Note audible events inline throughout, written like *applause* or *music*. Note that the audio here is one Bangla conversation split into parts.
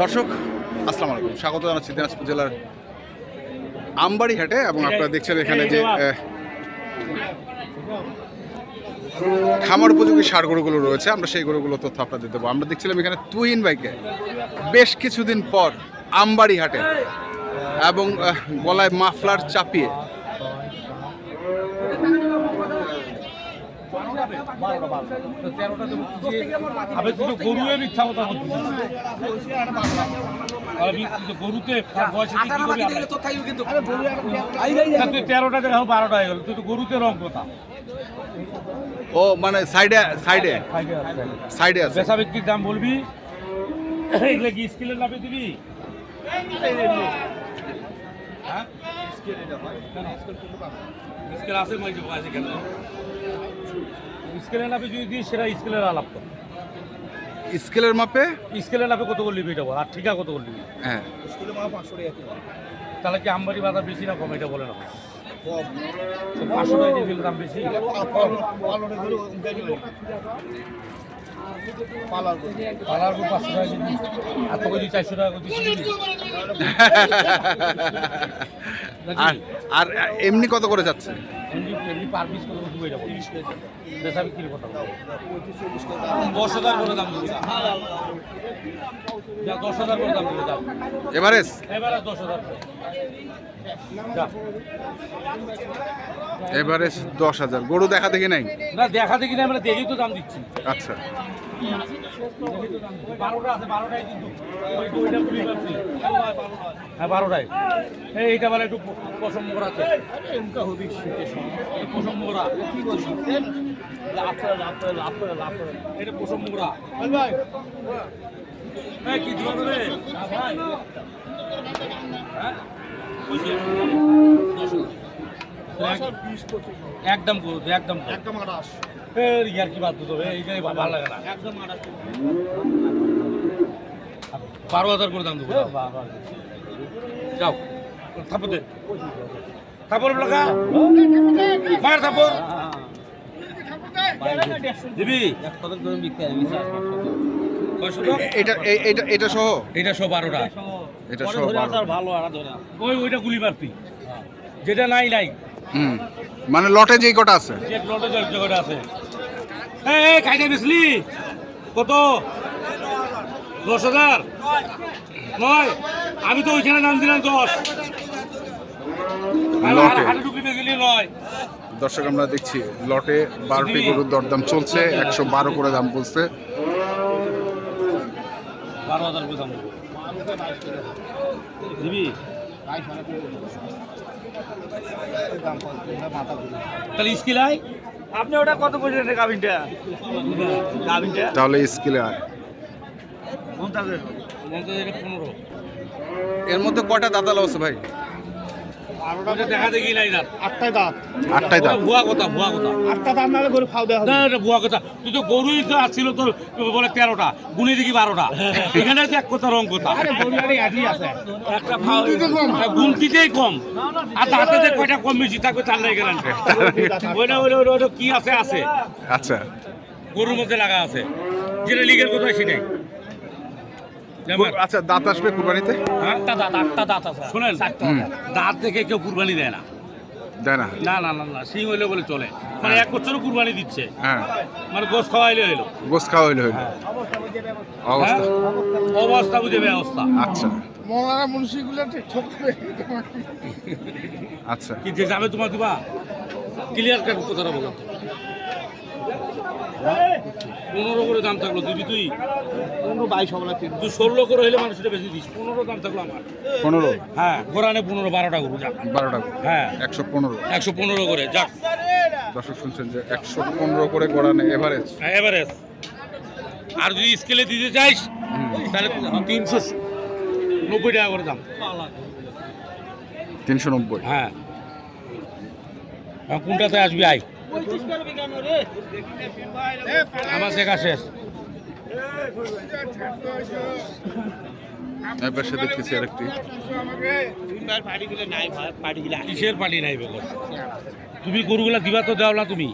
দর্শক, আসসালামু আলাইকুম। স্বাগত জানাচ্ছি দিনাজপুর জেলার আমবাড়ি হাটে এবং আপনারা দেখছেন এখানে যে খামার উপযোগী সার গরুগুলো রয়েছে। আমরা সেই গরুগুলো তথ্য আপনাদের দেবো। আমরা দেখছিলাম এখানে তুহিন বাইকে বেশ কিছুদিন পর আমবাড়ি হাটে এবং গলায় মাফলার চাপিয়ে তুই তো গরুয়ে মিথ্যা কথা বলছিস আমি তুই তো গরুতে বয়সে তুই তেরোটা জায়গা বারোটা হয়ে গেল। তুই তো গরুতে রং কথা। ও মানে সাইডে সাইডে। সাইডে আছে। বেচা দাম বলবি? এগুলো কি স্কিলের লাভে দিবি? হ্যাঁ? স্কেল আছে কেন? স্কেলের লাভে যদি দিস সেটা স্কেলের আলাপ কর। স্কেলের মাপে? স্কেলের লাভে কত করলি এটা বল আর ঠিকা কত করে করলি হ্যাঁ। তাহলে কি আমবাড়ি বাজার বেশি না কম এটা বলে না পাঁচশো টাকা দিয়ে দিলে দাম বেশি? পালার পাঁচশো টাকা দিবি আর তোকে যদি চারশো টাকা করে দিচ্ছি দিবি। *laughs* আর আর এমনি কত করে যাচ্ছে? বলো। দশ হাজার এভারেজ এভারেজ দশ গরু দেখা দেখি নাই? না দেখা দেখি নাই আমরা দেখেই তো দাম দিচ্ছি। আচ্ছা। বারোটা আছে বারোটাই কিন্তু ওই তো ওইটা ভুলে যাচ্ছি। হ্যাঁ বারোটায় এই, এইটা বলে একটু প- পশম মোড়া আছে এই পশম মোড়া এটা মোড়া এই কি দিবা তোরে? না ভাই। হ্যাঁ? একদম একদম একদম ইয়ার কি বাদ দিতে হবে এইটাই ভালো লাগে না। একদম বারো হাজার করে দাম দেবো যাও। থাপো দে। থাপড় লাগা মার থাপড় দিবি? এটা এটা এটা সহ? এটা সব বারোটা। এটা সহ। বারো। ওই ওইটা গুলি মারতি। যেটা নাই নাই। হুম। মানে লটে যেই কটা আছে? লটে যে জায়গাটা আছে। এই এই খাইতে বেসলি কত? দশ হাজার? নয়? আমি তো ওইখানে দাম দিলাম দশ। দর্শক আমরা দেখছি লটে বারোটি গরুর দরদাম চলছে একশো বারো করে দাম বলছে। বারো হাজার করে দাম। দিবি? তাহলে স্কিল আয়? আপনি ওটা কত বলছেন গাভিনটা? গাভিনটা? তাহলে স্কিলে আয়। মমতাজের পনেরো। এর মধ্যে কটা দাদা লস ভাই? ওটা দেখা দেখি নাই আটটায় দাঁত। আটটাই দাঁত। ভুয়া কথা ভুয়া কথা। আটটা দাঁত নাহলে গরু ফাও দেওয়া না এটা ভুয়া কথা। তুই তো গরুই তো আসছিল তোর বলে তেরোটা গুনি দেখি বারোটা। এখানে তো এক কথা রং কথা। একটা গুনতিতেই কম। আর দাঁতে যে কয়টা কম বেশি থাকবে তার নাই গেলেন ওইটা ওইটা কি আছে আছে। আচ্ছা। গরুর মধ্যে লাগা আছে। যেটা লিগের কথা সেটাই। আচ্ছা দাঁত আসবে কুরবানিতে? হ্যাঁ? শোনেন হুম। দাঁত। দেখে কেউ কুরবানি দেয় না। দেয় না? না না না না সিং হইলে বলে চলে। মানে এক বছরও কুরবানি দিচ্ছে। হ্যাঁ। মানে গোস খাওয়াইলে হইল। গোস খাওয়া হইলে। হইল অবস্থা। হ্যাঁ? অবস্থা বুঝে ব্যবস্থা। আচ্ছা। মৌলানা মুন্সিগুলো ঠিক ঠকবে। আচ্ছা। কি যে যাবে তোমার দিবা? ক্লিয়ার কাট কথাটা বলো। পনেরো করে দাম থাকল দিবি তুই পনেরো বাইশ হবে না তিন তুই ষোলো করে হইলে মানুষটা বেশি দিস পনেরো দাম থাকল আমার। পনেরো? হ্যাঁ গোরানে পনেরো বারোটা গরু যাক বারোটা হ্যাঁ। একশো পনেরো? একশো পনেরো করে যাক দর্শক শুনছেন যে একশো পনেরো করে গড়ানে এভারেজ। হ্যাঁ এভারেজ। আর যদি স্কেলে দিতে চাইস তাহলে তিনশো নব্বই টাকা করে দাম। তিনশো নব্বই? হ্যাঁ। আর কোনটাতে আসবি আয়? আমার শেখা শেষ। এর পাশে দেখতেছি আরেকটি। কিসের পার্টি নাই তুমি গরুগুলা দিবা তো দাও না তুমি।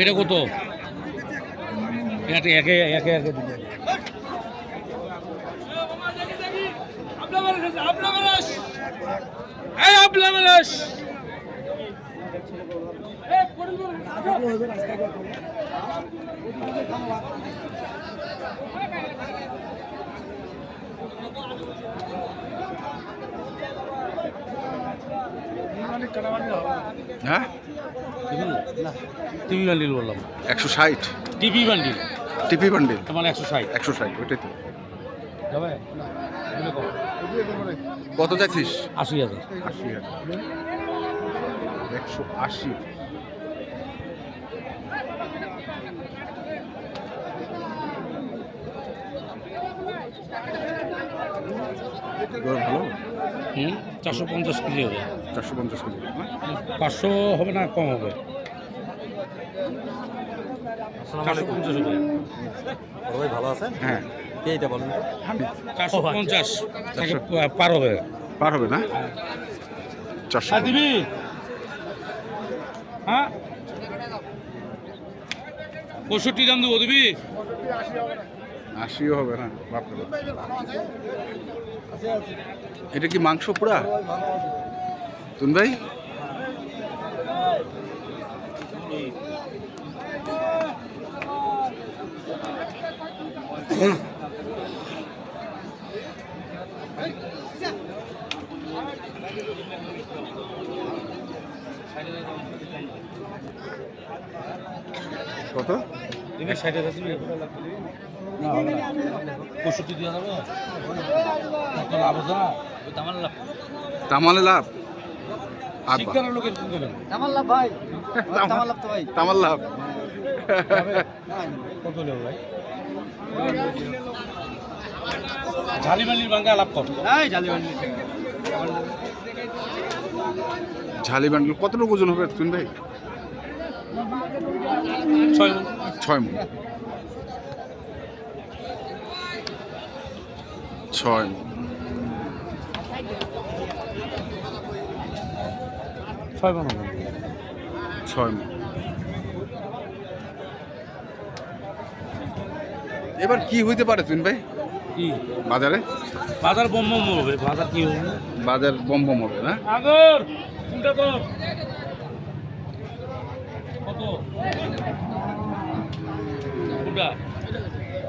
এটা কত? একে একে একে একে দিলে হ্যাঁ? টিভি বান্ডিল বললাম। একশো ষাট। TV bundle. TP bundle? তোমার একশো ষাট। একশো ষাট ওইটাই তো। কত যাচ্ছিস আশি হাজার। আশি হাজার। একশো আশি। গরু ভালো? হুম? চারশো পঞ্চাশ কেজি হবে। চারশো পঞ্চাশ কেজি পাঁচশো হবে না কম হবে? চারশো পঞ্চাশ হবে। ভালো আছেন? হ্যাঁ। কে এটা বলেন চারশো পঞ্চাশ পার হবে। পার হবে না? চারশো দিবি। হ্যাঁ? পঁয়ষট্টি দাম দেবো দিবি? আশিও হবে না বাপরে এটা কি মাংস পোড়া? তুন ভাই? কত? ষাট হাজার পঁয়ষট্টি দেওয়া যাবে কত লাভ আছে না? ওই দামার লাভ। তামালে লাভ? শিক্ষার লোকের কি দেবেন তামাল লাভ কত নেব ভাই? ঝালিমালির বাঙ্গা লাভ কত ঝালি বান্ডল কতটুকু ওজন হবে তুন ভাই? ছয়। ছয় মন। ছয়। ছয় মন ছয়। মণ। এবার কি হইতে পারে তুন ভাই? কি? বাজারে? বাজার বম বম হবে বাজার কি হবে? বাজার বম বম হবে না? আগর কোনটা তো কত? কোনটা?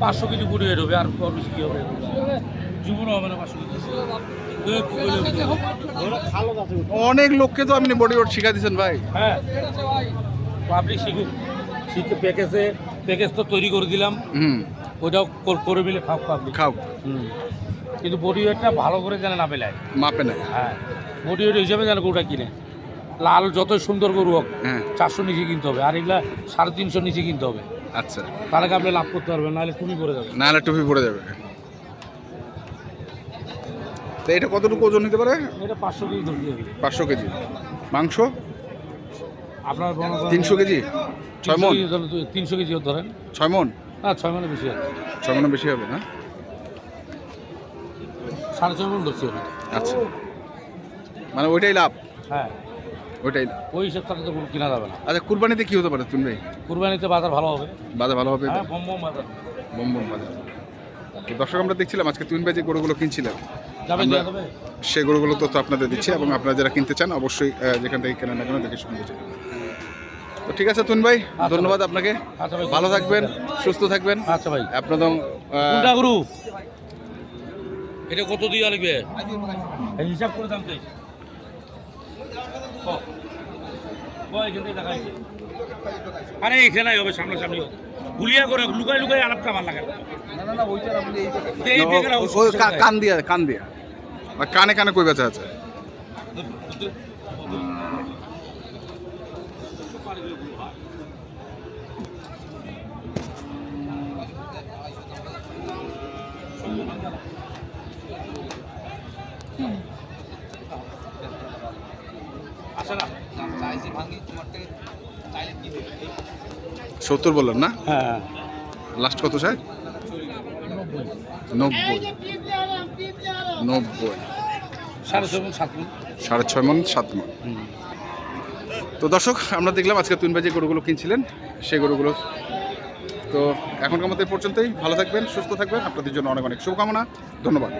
পাঁচশো কেজি পুড়ে বেরোবে আর কত বেশি কি হবে? জীবনও হবে না পাঁচশো কেজি। অনেক লোককে তো আপনি বডি ওয়ার্ড শিখা দিচ্ছেন ভাই। হ্যাঁ। পাবলিক শিখুক শিখে প্যাকেজে প্যাকেজ তো তৈরি করে দিলাম। হুম। ওইটাও কর- মিলে খাও পাবলিক খাও। হুম। কিন্তু বডি ওয়েটটা ভালো করে যেন না পেলায় মাপে না। হ্যাঁ। বডি ওয়েট হিসাবে যেন গরুটা কিনে। লাল যতই সুন্দর গরু হোক হ্যাঁ। চারশো নিচে কিনতে হবে। আর এগুলা সাড়ে তিনশো নিচে কিনতে হবে। আচ্ছা। কি আপনি লাভ করতে পারবেন নাহলে তুমি করে যাবে। নাহলে টুপি পড়ে যাবে। তো এটা কতটুকু ওজন হতে পারে? এটা পাঁচশো কেজি ধরতে হবে। পাঁচশো কেজি। মাংস? আপনার তিনশো কেজি? ছয় মন তিনশো কেজি ধরেন। ছয় মন না ছয় মানে বেশি আছে ছয় মনে বেশি হবে না? সাড়ে ছয় মন ধরছি আচ্ছা। মানে ওইটাই লাভ? হ্যাঁ। ওইটাই ওই হিসাব থাকলে তো গরু কিনা যাবে না। আচ্ছা কুরবানিতে কি হতে পারে তুমি? ভাই কুরবানিতে বাজার ভালো হবে। বাজার ভালো হবে? হ্যাঁ বম বম বাজার। বম বম বাজার। তো দর্শক আমরা দেখছিলাম আজকে তুইন ভাই যে গরুগুলো কিনছিলেন। যাবে আমরা- দেওয়া যাবে। সেই গরুগুলো তথ্য আপনাদের দিচ্ছি এবং আপনারা যারা কিনতে চান অবশ্যই যেখান থেকে কেনেন না কেন দেখে শুনতে চান। তো ঠিক আছে তুন ভাই ধন্যবাদ আপনাকে। আচ্ছা ভালো থাকবেন সুস্থ থাকবেন। আচ্ছা ভাই। আপনাদের কোনটা গরু? এটা কত দিয়ে লাগবে হিসাব করে দাম আরে এখানে হবে সামনাসামনি। গুলিয়া করে লুকাই লুকাই আলাপটা ভালো লাগে? কান দিয়া কান দিয়া। বা কানে কানে কই বেচা আছে? সত্তর বললেন না? হ্যাঁ। লাস্ট কত চাই? নব্বই। নব্বই। সাড়ে ছয় মন সাত মন। তো দর্শক আমরা দেখলাম আজকে ভাই যে গরুগুলো কিনছিলেন সেই গরুগুলো। তো এখনকার মতো পর্যন্তই। ভালো থাকবেন সুস্থ থাকবেন। আপনাদের জন্য অনেক অনেক শুভকামনা। ধন্যবাদ।